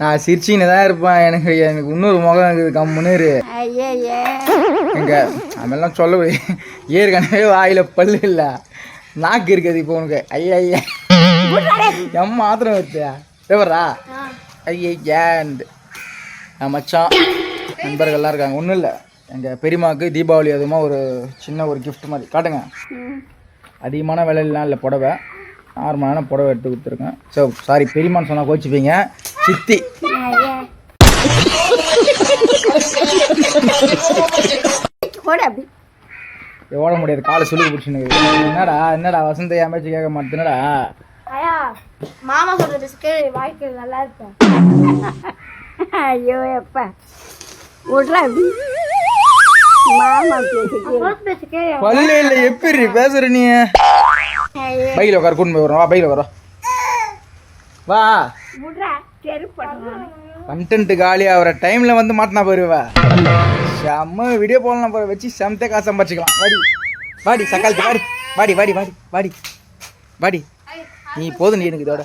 நான் சிரிச்சின்னு தான் இருப்பேன். எனக்கு எனக்கு இன்னொரு முகம் இருக்குது. கம்முன்னு ஐயே எங்க அதெல்லாம் சொல்ல ஏற்கனவே வாயில பல்லு இல்லை. நாக்கு இருக்குது இப்போ உனக்கு. ஐயா ஐயா எம் மாத்திரம் வச்சியா? தேவரா ஐயேண்டு நான் மச்சான். நண்பர்கள்லாம் இருக்காங்க. ஒன்றும் இல்லை. எங்கள் பெரியம்மாவுக்கு தீபாவளி அதுமா ஒரு சின்ன ஒரு gift மாதிரி. காட்டுங்க. அதிகமான விலையிலாம் இல்லை புடவை. நார்மலான புடவை எடுத்து கொடுத்துருக்கேன். ஸோ சாரி பெரியம்மான்னு சொன்னால் கோச்சிப்பீங்க. சித்தி. ஓட முடியாது. காலை சொல்லி பிடிச்சின்னு என்னடா என்னடா வசந்த ஏமாச்சு கேட்க மாட்டேனடா மாமா சொல்றது கேளு வாழ்க்கை நல்லா இருப்பேன் ஐயோ எப்பா? விட்றா மாமா பேசி பேசி கேளு. பல்லு இல்லை எப்படி பேசுற நீ? பைக்கில் உட்கார கூட்டு போய் வரோம் வா பைக்கில் வரோம் வா. கண்டென்ட் காலி ஆகிற டைமில் வந்து மாட்டினா போயிருவா செம்ம வீடியோ போடலாம் போய் வச்சு செமத்தே காசு சம்பாரிச்சிக்கலாம் வாடி. வாடி சக்காலத்து வாடி. வாடி வாடி வாடி வாடி. வாடி. நீ போதும் நீ எனக்கு இதோட.